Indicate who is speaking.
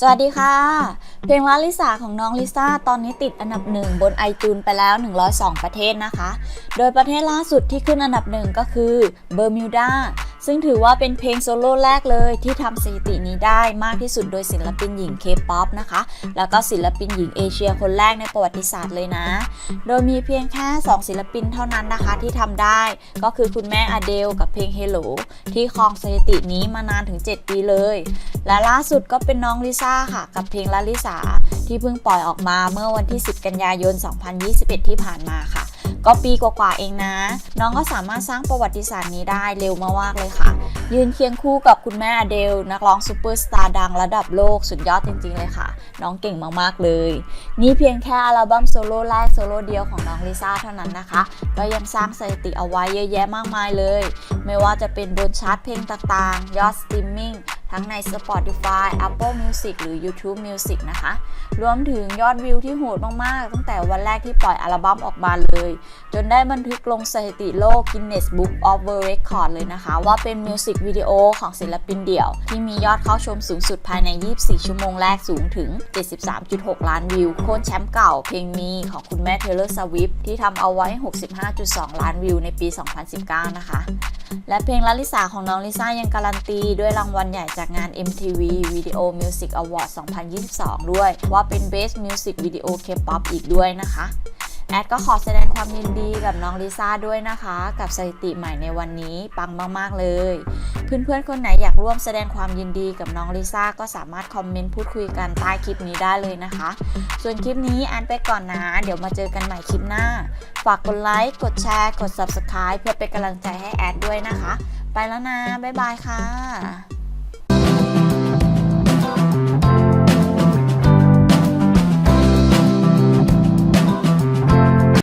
Speaker 1: สวัสดีค่ะ เพลงลาลิสาของน้องลิซ่าตอนนี้ติดอันดับหนึ่งบนไอจูนไปแล้ว 102 ประเทศนะคะ โดยประเทศล่าสุดที่ขึ้นอันดับหนึ่งก็คือเบอร์มิวดา ซึ่งถือว่าเป็นเพลงโซโล่แรกเลยที่ทำสถิตินี้ได้มากที่สุดโดยศิลปินหญิงเคป๊อปนะคะ แล้วก็ศิลปินหญิงเอเชียคนแรกในประวัติศาสตร์เลยนะ โดยมีเพียงแค่ 2 ศิลปินเท่านั้นนะคะที่ทำได้ ก็คือคุณแม่อเดลกับเพลง Hello ที่ครองสถิตินี้มานานถึง 7 ปีเลย และล่าสุดก็เป็นน้องลิซ่าค่ะ กับเพลงลาลิสาที่เพิ่งปล่อยออกมาเมื่อวันที่ 10 กันยายน 2021 ที่ผ่านมาค่ะ ก็ปีกว่าๆเองนะ น้องก็สามารถสร้างประวัติศาสตร์นี้ได้เร็วมากๆเลยค่ะ ยืนเคียงคู่กับคุณแม่อเดล นักร้องซูเปอร์สตาร์ดังระดับโลกสุดยอดจริงๆเลยค่ะ น้องเก่งมากๆเลย นี่เพียงแค่อัลบั้มโซโล่แรกโซโล่เดียวของน้องลิซ่าเท่านั้นนะคะ ก็ยังสร้างสถิติเอาไว้เยอะแยะมากมายเลย ไม่ว่าจะเป็นบนชาร์ตเพลงต่างๆ ยอดสตรีมมิ่ง ทั้งใน Spotify Apple Music หรือ YouTube Music นะคะ รวมถึงยอดวิวที่โหดมาก ๆ ตั้งแต่วันแรกที่ปล่อยอัลบั้มออกมาเลย จนได้บันทึกลงสถิติโลก Guinness Book of World Record เลยนะคะ ว่าเป็นมิวสิกวิดีโอของศิลปินเดี่ยว ที่มียอดเข้าชมสูงสุดภายใน 24 ชั่วโมงแรกสูงถึง 73.6 ล้านวิว โค่นแชมป์เก่าเพลงมีของคุณแม่ Taylor Swift ที่ทำเอาไว้ 65.2 ล้านวิวในปี 2019 นะคะ และเพลงลาลิสาของน้องลิซ่ายังการันตี ด้วยรางวัลใหญ่จากงาน MTV Video Music Award 2022 ด้วย ว่าเป็น Best Music Video K-pop อีกด้วยนะคะ แอดก็ขอแสดงความยินดีกับน้องลิซ่าด้วยนะคะ กับสถิติใหม่ในวันนี้ปังมาก ๆ เลย เพื่อนๆ คนไหนอยากร่วมแสดงความยินดีกับน้องลิซ่าก็สามารถคอมเมนต์พูดคุยกันใต้คลิปนี้ได้เลยนะคะ ส่วนคลิปนี้แอนไปก่อนนะ เดี๋ยวมาเจอกันใหม่คลิปหน้า ฝากกดไลค์ กดแชร์ กด Subscribe เพื่อเป็นกำลังใจให้แอดด้วยนะคะไปแล้วนะ บ๊ายบายค่ะ